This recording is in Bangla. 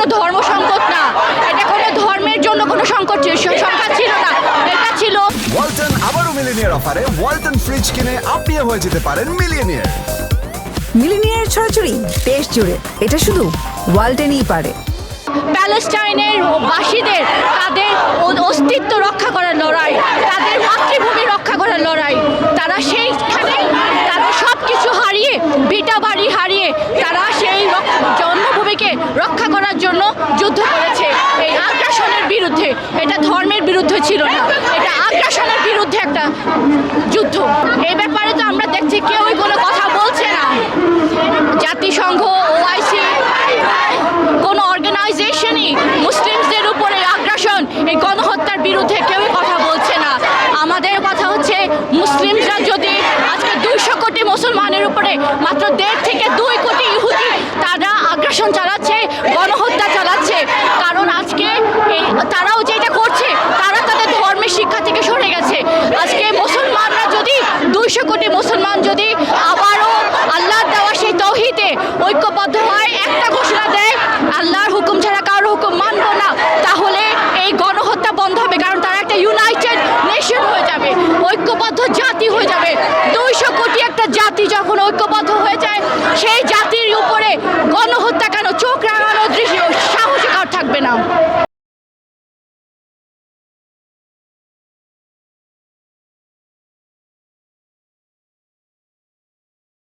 কোনো ধর্ম সংকট না। এটা কোনো ধর্মের জন্য কোনো সংকট ছিল- সংখ্যা ছিল না এটা ছিল। ওয়ালটন আবারও মিলিনিয়ার অফারে। ওয়ালটন ফ্রিজ কিনে আপনিও হয়ে যেতে পারেন মিলিয়নিয়ার। মিলিনিয়ার ছড়াছড়ি দেশ জুড়ে। এটা শুধু ওয়ালটেনই পারে। প্যালেস্টাইনের বাসীদের তাদের অস্তিত্ব রক্ষা করার লড়াই তাদের মাতৃভূমি রক্ষা করার লড়াই। তারা সেইখানে তারা সব কিছু হারিয়ে বিটা বাড়ি হারিয়ে তারা সেই রক- জন্মভূমিকে রক্ষা করার জন্য যুদ্ধ করেছে। এই আগ্রাসনের বিরুদ্ধে, এটা ধর্মের বিরুদ্ধে ছিল না। এটা আগ্রাসনের বিরুদ্ধে একটা যুদ্ধ। এই ব্যাপারে তো আমরা দেখছি কেউই কোনো কথা বলছে না। জাতিসংঘ, ওআইসি, কোনো অর্গানাইজেশনই মুসলিমদের উপরে আগ্রাসন, এই গণহত্যার বিরুদ্ধে কেউই কথা বলছে না। আমাদের কথা হচ্ছে, মুসলিমরা যদি আজকে দুইশো কোটি মুসলমানের উপরে মাত্র দেড় থেকে দুই কোটি ঐক্যবদ্ধ জাতি হয়ে যাবে। দুইশো কোটি